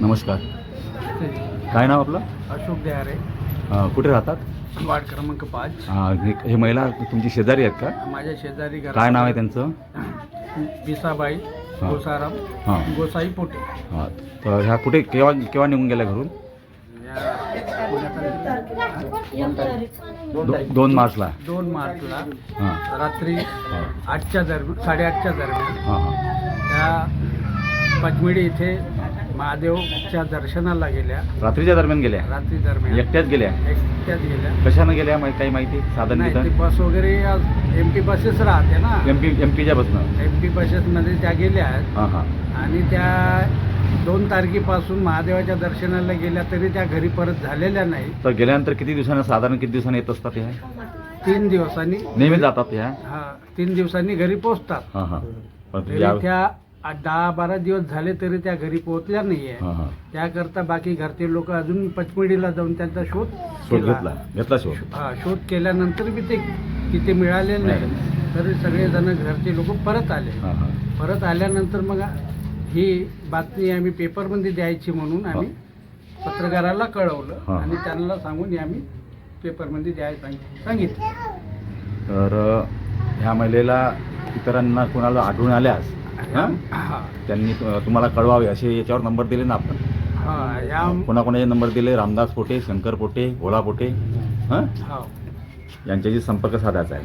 नमस्कार. काय नाव आपलं? अशोक देहारे. अं, कुठे राहतात? वार्ड क्रमांक पाच. अं, हे हे महिला तुमची शेजारी आहेत का? माझ्या शेजारी काय नाव आहे त्यांचं? बिसाबाई हा. गोसाराम हां. गोसाई पोटे. हां. तर ह्या कुठे केव्हा केव्हा निघून गेल्या घरून? या दो, दोन मार्चला. दोन मार्चला. हां. रात्री हां. आठच्या दरम्यान साडेआठच्या दरम्यान. हां हां. त्या पचमिडी इथे महादेवच्या दर्शनाला गेल्या. रात्रीच्या दरम्यान गेल्या? रात्री दरम्यान. एकट्याच गेल्या? एकट्यात गेल्या. कशानं गेल्या? काही माहिती? साधन नाही ती तिथं बस वगैरे एम पी बसेस राहते ना. एम पी एम पीच्या बसनं? एम पी बसेसमध्ये त्या गेल्या आहेत. हां हां. आणि त्या दोन तारखेपासून महादेवाच्या दर्शनाला गेल्या तरी त्या घरी परत झालेल्या नाही. तर गेल्यानंतर किती दिवसानं साधारण किती दिवसांनी येत असतात ह्या तीन दिवसांनी. नेहमी जातात ह्या हा तीन दिवसांनी घरी पोहोचतात. हां हां. पण तरी या त्या दहा बारा दिवस झाले तरी त्या घरी पोहोचल्या नाहीये. हां हां. त्याकरता बाकी घरचे लोक अजून पचमडीला जाऊन त्यांचा शोध शोध केला. घेतला. घेतला शोध. हा शोध केल्यानंतर बी ते तिथे मिळाले नाही. तरी सगळेजण घरचे लोक परत आले. हां हां. परत आल्यानंतर मग ही बातमी आम्ही पेपरमध्ये द्यायची म्हणून आम्ही पत्रकाराला कळवलं हा. आणि त्यांना सांगून हे आम्ही पेपरमध्ये द्यायला सांग- सांगितलं. तर अ, ह्या महिलेला इतरांना कोणाला आढळून आल्यास हा? त्यांनी तु- तुम्हाला कळवावे असे याच्यावर नंबर दिले ना आपण? हा या कोणाकोणाचे नंबर दिले? रामदास पोटे शंकर पोटे भोला पोटे? हां? हा. यांच्याशी संपर्क साधायचा आहे.